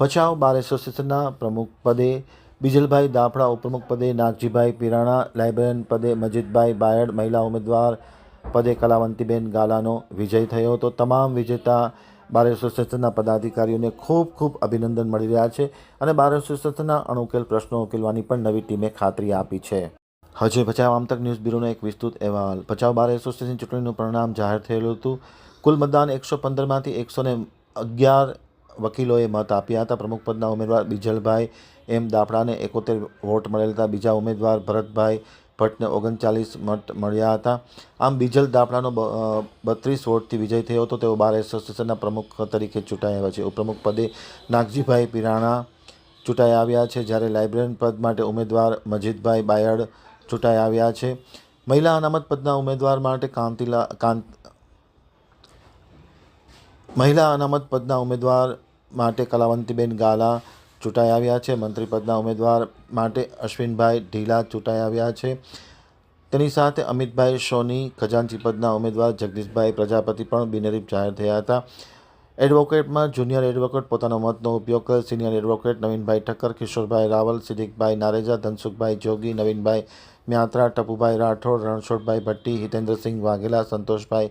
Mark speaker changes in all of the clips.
Speaker 1: ભચાઉ બાર એસોસિએશનના પ્રમુખ પદે બિજલભાઈ દાફડા ઉપપ્રમુખ પદે નાગજીભાઈ પીરાણા લાઇબ્રેરિયન પદે મજીદભાઈ બાયડ, મહિલા ઉમેદવાર પદે કલાવંતીબેન ગાલાનો વિજય થયો હતો. તમામ વિજેતા બાર એસોસિએશનના પદાધિકારીઓને ખૂબ ખૂબ અભિનંદન મળી રહ્યા છે અને બાર એસોસિએશનના અણુકેલ પ્રશ્નો ઉકેલવાની પણ નવી ટીમે ખાતરી આપી છે. હજે ભચાઉ આમતક ન્યૂઝ બ્યુરોનો એક વિસ્તૃત અહેવાલ. ભચાઉ બાર એસોસિએશન ચૂંટણીનું પરિણામ જાહેર થયેલું હતું. કુલ મતદાન એકસો પંદરમાંથી એકસો ને અગિયાર વકીલોએ મત આપ્યા હતા. પ્રમુખપદના ઉમેદવાર બીજલભાઈ એમ દાફડાને એકોતેર વોટ મળેલ હતા. બીજા ઉમેદવાર ભરતભાઈ ભટ્ટને ઓગણચાલીસ મત મળ્યા હતા. આમ બીજલ દાફડાનો બત્રીસ વોટથી વિજય થયો હતો. તેઓ બાર એસોસિએશનના પ્રમુખ તરીકે ચૂંટાઈ આવ્યા છે. ઉપપ્રમુખ પદે નાગજીભાઈ પિરાણા ચૂંટાઈ આવ્યા છે. જ્યારે લાઇબ્રેરિયન પદ માટે ઉમેદવાર મજીદભાઈ બાયડ ચૂંટાઈ આવ્યા છે. મહિલા અનામત પદના ઉમેદવાર માટે કાંતિલા કાંત મહિલા અનામત પદના ઉમેદવાર માટે કલાવંતીબેન ગાલા ચૂંટાઈ આવ્યા છે. મંત્રીપદના ઉમેદવાર માટે અશ્વિનભાઈ ઢીલા ચૂંટાઈ આવ્યા છે. તેની સાથે અમિતભાઈ સોની, ખજાનચી પદના ઉમેદવાર જગદીશભાઈ પ્રજાપતિ પણ બિનરીફ જાહેર થયા હતા. એડવોકેટમાં જુનિયર એડવોકેટ પોતાનો મતનો ઉપયોગ કરે સિનિયર એડવોકેટ નવીનભાઈ ઠક્કર, કિશોરભાઈ રાવલ સિદ્દીકભાઈ નારેજા, ધનસુખભાઈ જોગી, નવીનભાઈ મ્યાત્રા, ટપુભાઈ રાઠોડ, રણછોડભાઈ ભટ્ટી, હિતેન્દ્રસિંહ વાઘેલા, સંતોષભાઈ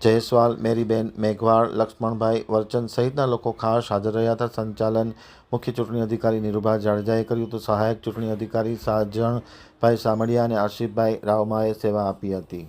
Speaker 1: જયસ્વાલ, મેરીબેન, મેઘવાળ, લક્ષ્મણભાઈ વર્ચન સહિતના લોકો ખાસ હાજર રહ્યા હતા. સંચાલન મુખ્ય ચૂંટણી અધિકારી નિરૂભા જાડેજાએ કર્યું તો સહાયક ચૂંટણી અધિકારી સાજણભાઈ સામડિયા અને આશિફભાઈ રાવમાએ સેવા આપી હતી.